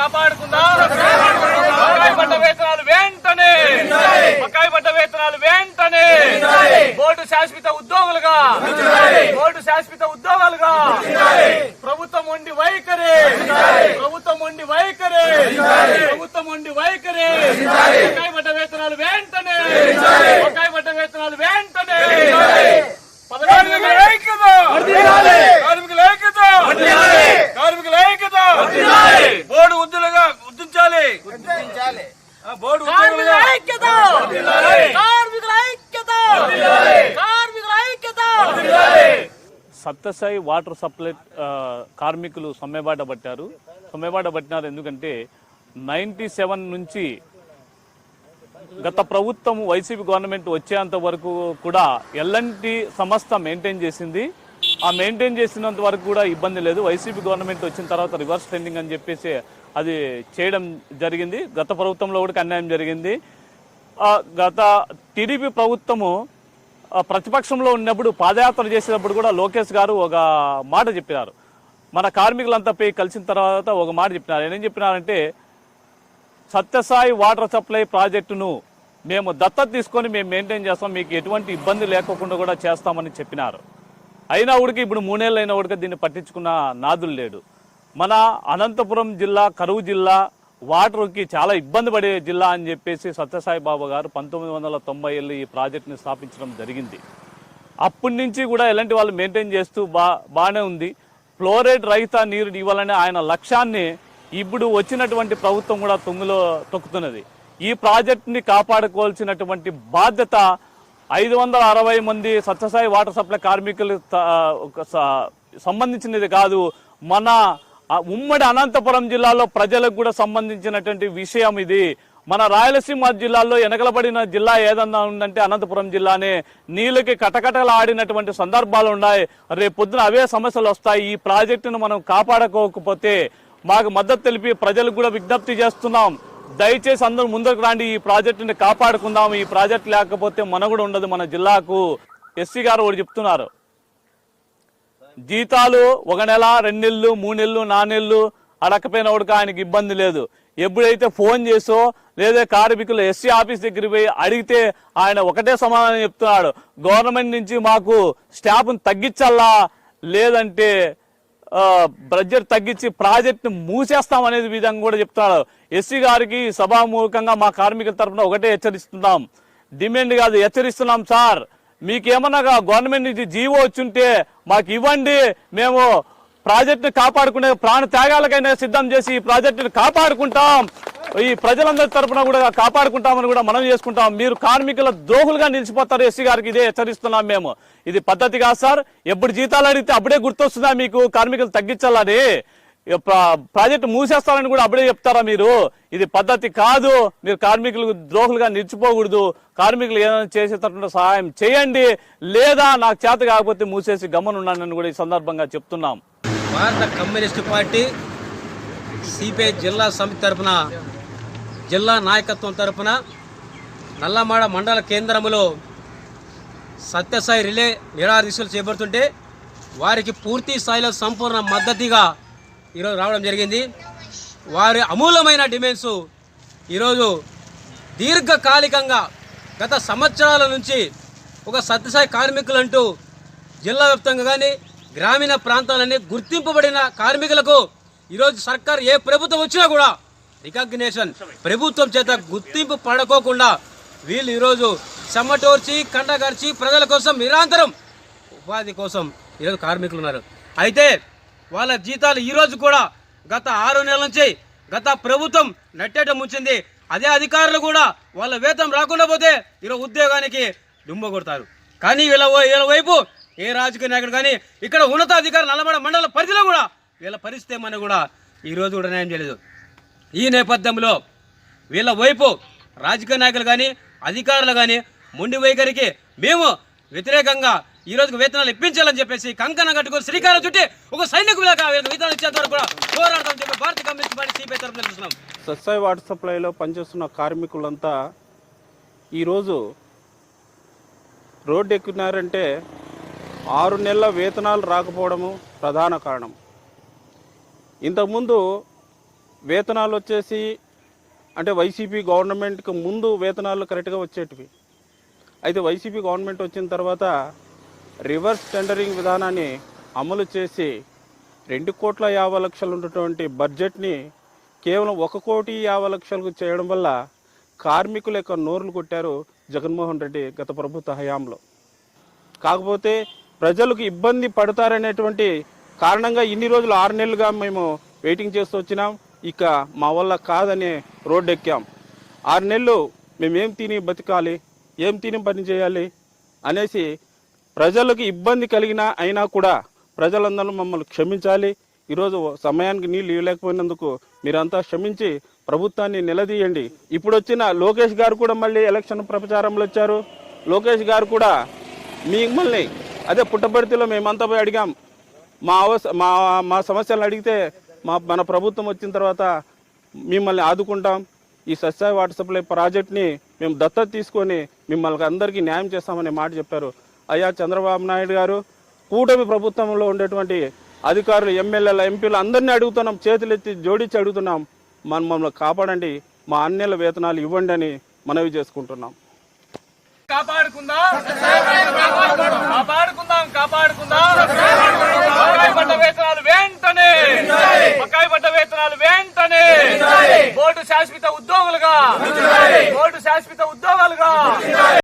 కాపాడుకుందాం. వేతనాలు వెంటనే. బకాయి పడ్డ వేతనాలు వెంటనే. బోర్డు శాశ్వత ఉద్యోగులుగా. బోర్డు శాశ్వత ఉద్యోగాలుగా. ప్రభుత్వం ఉండి వైఖరే. ప్రభుత్వం ఉండి వైఖరే. ప్రభుత్వం ఉండి వైఖరే. బకాయి పడ్డ వేతనాలు వెంటనే. సత్యసాయి వాటర్ సప్లై కార్మికులు సమ్మెబాట పట్టారు. సమ్మెబాట పట్టినారు ఎందుకంటే నైంటీ సెవెన్ నుంచి గత ప్రభుత్వం వైసీపీ గవర్నమెంట్ వచ్చేంత వరకు కూడా ఎల్ఎన్టీ సంస్థ మెయింటైన్ చేసింది. ఆ మెయింటైన్ చేసినంత వరకు కూడా ఇబ్బంది లేదు. వైసీపీ గవర్నమెంట్ వచ్చిన తర్వాత రివర్స్ ట్రెండింగ్ అని చెప్పేసి అది చేయడం జరిగింది. గత ప్రభుత్వంలో కూడా అన్యాయం జరిగింది. గత టీడీపీ ప్రభుత్వము ప్రతిపక్షంలో ఉన్నప్పుడు పాదయాత్ర చేసేటప్పుడు కూడా లోకేష్ గారు ఒక మాట చెప్పినారు. మన కార్మికులంతా పోయి కలిసిన తర్వాత ఒక మాట చెప్పినారు. ఏం చెప్పినారంటే సత్యసాయి వాటర్ సప్లై ప్రాజెక్టును మేము దత్తత తీసుకొని మేము మెయింటైన్ చేస్తాం మీకు ఎటువంటి ఇబ్బంది లేకుండా కూడా చేస్తామని చెప్పినారు. అయినా ఉడికి ఇప్పుడు మూడేళ్ళు అయినా ఉడికి దీన్ని పట్టించుకున్న నాదులు లేడు. మన అనంతపురం జిల్లా కరువు జిల్లా వాటర్కి చాలా ఇబ్బంది పడే జిల్లా అని చెప్పేసి సత్యసాయి బాబు గారు పంతొమ్మిది వందల తొంభై ఏళ్ళు ఈ ప్రాజెక్ట్ని స్థాపించడం జరిగింది. అప్పటి నుంచి కూడా ఎలాంటి వాళ్ళు మెయింటైన్ చేస్తూ బా బాగానే ఉంది. ఫ్లోరైడ్ రహిత నీరు ఇవ్వాలనే ఆయన లక్ష్యాన్ని ఇప్పుడు వచ్చినటువంటి ప్రభుత్వం కూడా తొంగులో తొక్కుతున్నది. ఈ ప్రాజెక్టుని కాపాడుకోవాల్సినటువంటి బాధ్యత ఐదు వందల అరవై మంది సత్యసాయి వాటర్ సప్లై కార్మికులు సంబంధించినది కాదు. మన ఆ ఉమ్మడి అనంతపురం జిల్లాలో ప్రజలకు కూడా సంబంధించినటువంటి విషయం ఇది. మన రాయలసీమ జిల్లాలో వెనకలబడిన జిల్లా ఏదన్నా ఉందంటే అనంతపురం జిల్లానే. నీళ్ళకి కటకటలు ఆడినటువంటి సందర్భాలు ఉన్నాయి. రేపు పొద్దున అవే సమస్యలు వస్తాయి. ఈ ప్రాజెక్టును మనం కాపాడుకోకపోతే మాకు మద్దతు తెలిపి ప్రజలకు కూడా విజ్ఞప్తి చేస్తున్నాం. దయచేసి అందరూ ముందుకు రాండి. ఈ ప్రాజెక్టుని కాపాడుకుందాం. ఈ ప్రాజెక్ట్ లేకపోతే మన కూడా ఉండదు మన జిల్లాకు. ఎస్సీ గారు ఒకటి చెప్తున్నారు. జీతాలు ఒక నెల రెండు నెలలు మూడు నెలలు నాలుగు నెలలు అడకపోయినప్పుడు ఆయనకి ఇబ్బంది లేదు. ఎప్పుడైతే ఫోన్ చేసో లేదా కార్మికులు ఎస్సీ ఆఫీస్ దగ్గరికి పోయి అడిగితే ఆయన ఒకటే సమాధానం చెప్తున్నాడు. గవర్నమెంట్ నుంచి మాకు స్టాఫ్ను తగ్గించాలా లేదంటే ఆ, బడ్జెట్ తగ్గించి ప్రాజెక్ట్ను మూసేస్తాం అనేది విధంగా కూడా చెప్తున్నాడు. ఎస్సీ గారికి సభాముఖంగా మా కార్మికుల తరఫున ఒకటే హెచ్చరిస్తున్నాం. డిమాండ్ కాదు హెచ్చరిస్తున్నాం సార్. మీకేమన్నా గవర్నమెంట్ నుంచి జీవో వచ్చుంటే మాకు ఇవ్వండి మేము ప్రాజెక్టును కాపాడుకునే ప్రాణ త్యాగాలకైనా సిద్ధం చేసి ఈ ప్రాజెక్టును కాపాడుకుంటాం. ఈ ప్రజలందరి తరపున కూడా కాపాడుకుంటామని కూడా మనం చేసుకుంటాం. మీరు కార్మికుల ద్రోహులుగా నిలిచిపోతారు. ఎస్సీ గారికి ఇదే హెచ్చరిస్తున్నాం మేము. ఇది పద్ధతి కాదు సార్. ఎప్పుడు జీతాలు అడిగితే అప్పుడే గుర్తొస్తుందా మీకు? కార్మికులు తగ్గించాలని. ప్రాజెక్టు మూసేస్తారని కూడా అప్పుడే చెప్తారా మీరు? ఇది పద్ధతి కాదు. మీరు కార్మికులకు ద్రోహులుగా నిలిచిపోకూడదు. కార్మికులు ఏదైనా చేసేటటువంటి సహాయం చేయండి. లేదా నాకు చేత కాకపోతే మూసేసి గమనున్నానని కూడా ఈ సందర్భంగా చెప్తున్నాం. భారత కమ్యూనిస్టు పార్టీ సిపిఐ జిల్లా సమితి తరఫున జిల్లా నాయకత్వం తరపున నల్లమాడ మండల కేంద్రములో సత్యసాయి రిలే నిరాదీశలు చేపడుతుంటే వారికి పూర్తి స్థాయిలో సంపూర్ణ మద్దతుగా ఈరోజు రావడం జరిగింది. వారి అమూల్యమైన డిమాండ్స్ ఈరోజు దీర్ఘకాలికంగా గత సంవత్సరాల నుంచి ఒక సత్యసాయి కార్మికులంటూ జిల్లా వ్యాప్తంగా కానీ గ్రామీణ ప్రాంతాలన్నీ గుర్తింపబడిన కార్మికులకు ఈరోజు సర్కార్ ఏ ప్రభుత్వం వచ్చినా కూడా రికగ్నేషన్ ప్రభుత్వం చేత గుర్తింపు పడకోకుండా వీళ్ళు ఈరోజు చెమ్మటోర్చి కండగర్చి ప్రజల కోసం నిరంతరం ఉపాధి కోసం ఈరోజు కార్మికులు ఉన్నారు. అయితే వాళ్ళ జీతాలు ఈరోజు కూడా గత ఆరు నెలల నుంచి గత ప్రభుత్వం నట్టేట ముంచింది. అదే అధికారులు కూడా వాళ్ళ వేతం రాకుండా పోతే ఈరోజు ఉద్యోగానికి దుమ్మ కొడతారు. కానీ వీళ్ళ వీళ్ళ వైపు ఏ రాజకీయ నాయకుడు కానీ ఇక్కడ ఉన్నతాధికారి నల్లమడ మండల పరిధిలో కూడా వీళ్ళ పరిస్థితి ఏమని కూడా ఈరోజు కూడా న్యాయం చేయలేదు. ఈ నేపథ్యంలో వీళ్ళ వైపు రాజకీయ నాయకులు కానీ అధికారులు కానీ మొండి వైఖరికి మేము వ్యతిరేకంగా ఈ రోజుకు వేతనాలు ఇప్పించాలని చెప్పేసి కంకణం కట్టుకుని శ్రీకారం చుట్టి ఒక సైనికులాగా వేతనాలు ఇచ్చేంత వరకు కూడా పోరాడతామని చెప్పి భారత కమ్యూనిస్ట్ పార్టీ సిపిఐ తరఫున చూస్తున్నాం. సత్సాయి వాటర్ సప్లైలో పనిచేస్తున్న కార్మికులంతా ఈరోజు రోడ్డు ఎక్కినారంటే ఆరు నెలల వేతనాలు రాకపోవడము ప్రధాన కారణం. ఇంతకుముందు వేతనాలు వచ్చేసి అంటే వైసీపీ గవర్నమెంట్కి ముందు వేతనాలు కరెక్ట్గా వచ్చేటివి. అయితే వైసీపీ గవర్నమెంట్ వచ్చిన తర్వాత రివర్స్ టెండరింగ్ విధానాన్ని అమలు చేసి రెండు కోట్ల యాభై లక్షలు ఉన్నటువంటి బడ్జెట్ని కేవలం ఒక కోటి యాభై లక్షలకు చేయడం వల్ల కార్మికుల యొక్క నోర్లు కొట్టారు జగన్మోహన్ రెడ్డి గత ప్రభుత్వ హయాంలో. కాకపోతే ప్రజలకు ఇబ్బంది పడతారనేటువంటి కారణంగా ఇన్ని రోజులు ఆరు నెలలుగా మేము వెయిటింగ్ చేస్తూ వచ్చినాం. ఇక మా వల్ల కాదని రోడ్డు ఎక్కాం ఆరు నెలలు మేమేం తిని బతకాలి? ఏం తిని పని చేయాలి? అనేసి ప్రజలకు ఇబ్బంది కలిగినా అయినా కూడా ప్రజలందరూ మమ్మల్ని క్షమించాలి. ఈరోజు సమయానికి నీళ్ళు ఇవ్వలేకపోయినందుకు మీరంతా క్షమించి ప్రభుత్వాన్ని నిలదీయండి. ఇప్పుడు వచ్చిన లోకేష్ గారు కూడా మళ్ళీ ఎలక్షన్ ప్రచారంలో వచ్చారు. లోకేష్ గారు కూడా మిమ్మల్ని అదే పుట్టపర్తిలో మేమంతా పోయి అడిగాం. మా అవస మా మా సమస్యలను అడిగితే మా మన ప్రభుత్వం వచ్చిన తర్వాత మిమ్మల్ని ఆదుకుంటాం. ఈ సస్య వాటర్ సప్లై ప్రాజెక్ట్ని మేము దత్తత తీసుకొని మిమ్మల్ని అందరికీ న్యాయం చేస్తామనే మాట చెప్పారు. అయ్యా చంద్రబాబు నాయుడు గారు కూటమి ప్రభుత్వంలో ఉండేటువంటి అధికారులు ఎమ్మెల్యేల ఎంపీలు అందరినీ అడుగుతున్నాం చేతులెత్తి జోడించి అడుగుతున్నాం. మన మమ్మల్ని కాపాడండి మా అన్యల వేతనాలు ఇవ్వండి అని మనవి చేసుకుంటున్నాం. కాపాడుకుందాం వేతనాలు వెంటనే బకాయి పడ్డ వేతనాలు వెంటనే. బోర్డు శాశ్వత ఉద్యోగులుగా బోర్డు శాశ్వత ఉద్యోగాలుగా.